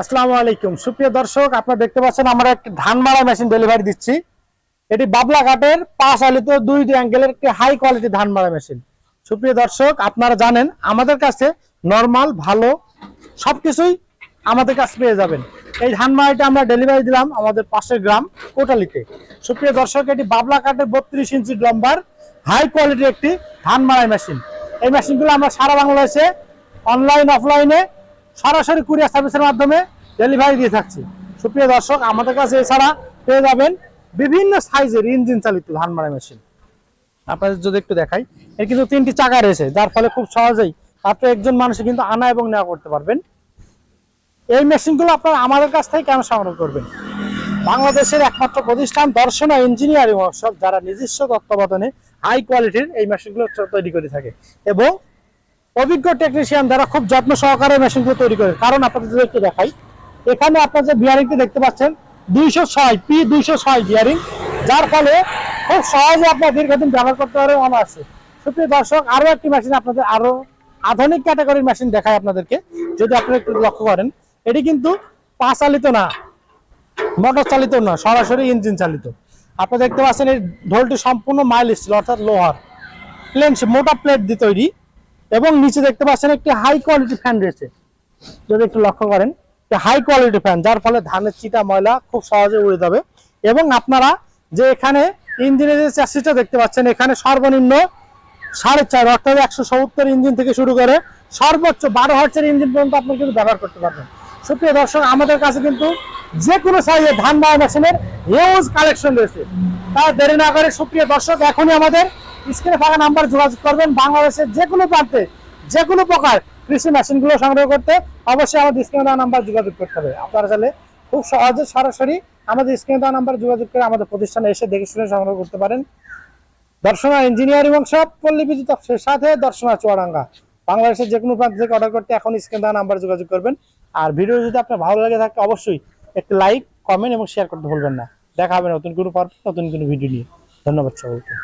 আসসালামু আলাইকুম। সুপ্রিয় দর্শক, আপনারা দেখতে পাচ্ছেন আমরা একটি ধান মারা মেশিন ডেলিভারি দিচ্ছি। এটি বাবলা ঘাটের পাঁচ আলিত দুই দুই অ্যাঙ্গেলের একটি হাই কোয়ালিটি ধান মারা মেশিন সুপ্রিয় দর্শক, আপনারা জানেন, আমাদের কাছে নর্মাল ভালো, সবকিছুই আমাদের কাছে পেয়ে যাবেন। এই ধান মারাইটা আমরা ডেলিভারি দিলাম আমাদের পাশের গ্রাম কোটালিতে। সুপ্রিয় দর্শক, এটি বাবলা কাঠের বত্রিশ ইঞ্চি লম্বার হাই কোয়ালিটির একটি ধান মারাই মেশিন এই মেশিনগুলো আমরা সারা বাংলাদেশে অনলাইন অফলাইনে সরাসরি কুরিয়ার সার্ভিসের মাধ্যমে ডেলিভারি দিয়ে থাকছি। সুপ্রিয় দর্শক, আমাদের কাছে এছাড়া পেয়ে যাবেন বিভিন্ন সাইজের ইঞ্জিন চালিত ধান মারা মেশিন আপনাদের যদি একটু দেখাই, এর কিন্তু তিনটি চাকা রয়েছে, যার ফলে খুব সহজেই মাত্র একজন মানুষ কিন্তু আনা এবং নেওয়া করতে পারবেন। এই মেশিনগুলো আপনারা আমাদের কাছ থেকে কেন সংগ্রহ করবেন? বাংলাদেশের একমাত্র প্রতিষ্ঠান দর্শনা ইঞ্জিনিয়ারিং ওয়ার্কশপ যারা নিজস্ব তত্ত্বাবধানে হাই কোয়ালিটির এই মেশিনগুলো তৈরি করে থাকে। এবং অভিজ্ঞ টেকনিশিয়ান যারা খুব যত্ন সহকারে মেশিনগুলো তৈরি করে। কারণ আপনাদের যদি একটু দেখাই, এখানে আপনার যে বিয়ারিংটি দেখতে পাচ্ছেন, দুইশো ছয় পি দুইশো ছয় বিয়ারিং যার ফলে খুব সহজে আপনার দীর্ঘদিন ব্যবহার করতে পারে আছে। সুপ্রিয় দর্শক আরও একটি মেশিন আপনাদের আরও আধুনিক ক্যাটাগরির মেশিন দেখায় আপনাদেরকে। যদি আপনারা একটু লক্ষ্য করেন, এটি কিন্তু পা চালিত না মোটর চালিত না সরাসরি ইঞ্জিন চালিত। আপনি দেখতে পাচ্ছেন এই ঢোলটি সম্পূর্ণ মাইল স্টিল অর্থাৎ লোহার। প্লেন মোটা প্লেট দিয়ে তৈরি। এবং নিচে দেখতে পাচ্ছেন একটি হাই কোয়ালিটি ফ্যান রয়েছে। যদি একটু লক্ষ্য করেন হাই কোয়ালিটি ফ্যান যার ফলে ধানের চিটা, ময়লা খুব সহজে উড়ে যাবে। এবং আপনারা যে এখানে ইঞ্জিনের যে চ্যাসিসটা দেখতে পাচ্ছেন, এখানে সর্বনিম্ন সাড়ে চার, অর্থাৎ একশো সত্তর ইঞ্জিন থেকে শুরু করে সর্বোচ্চ বারো হার্চের ইঞ্জিন পর্যন্ত আপনি কিন্তু ব্যবহার করতে পারবেন। সুপ্রিয় দর্শক, আমাদের কাছে কিন্তু যে কোনো সাইজের ধান বাড়া মেশিনের হিউজ কালেকশন রয়েছে। তাই দেরি না করে সুপ্রিয় দর্শক, এখনই আমাদের স্ক্রিনে থাকা নাম্বার যোগাযোগ করবেন। বাংলাদেশের যে কোনো প্রান্তে যে কোনো প্রকার কৃষি মেশিনগুলো সংগ্রহ করতে অবশ্যই আমাদের স্ক্রিনে দেওয়া নাম্বার যোগাযোগ করতে হবে। আপনারা চাইলে খুব সহজে সরাসরি আমাদের স্ক্রিনে দেওয়া নাম্বার যোগাযোগ করে আমাদের প্রতিষ্ঠানে এসে দেখে শুনে সংগ্রহ করতে পারেন। দর্শনা ইঞ্জিনিয়ারিং ওয়ার্কশপ পল্লী বিদ্যুৎ অফিসের সাথে দর্শনা চুয়াডাঙ্গা। বাংলাদেশের যে কোনো প্রান্ত থেকে অর্ডার করতে এখন স্ক্রিন দেওয়া নাম্বার যোগাযোগ করবেন। আর ভিডিও যদি আপনার ভালো লাগে থাকে, অবশ্যই একটি লাইক, কমেন্ট এবং শেয়ার করতে ভুলবেন না। দেখা হবে নতুন কোনো পর্ব, নতুন কোনো ভিডিও নিয়ে। ধন্যবাদ সবাইকে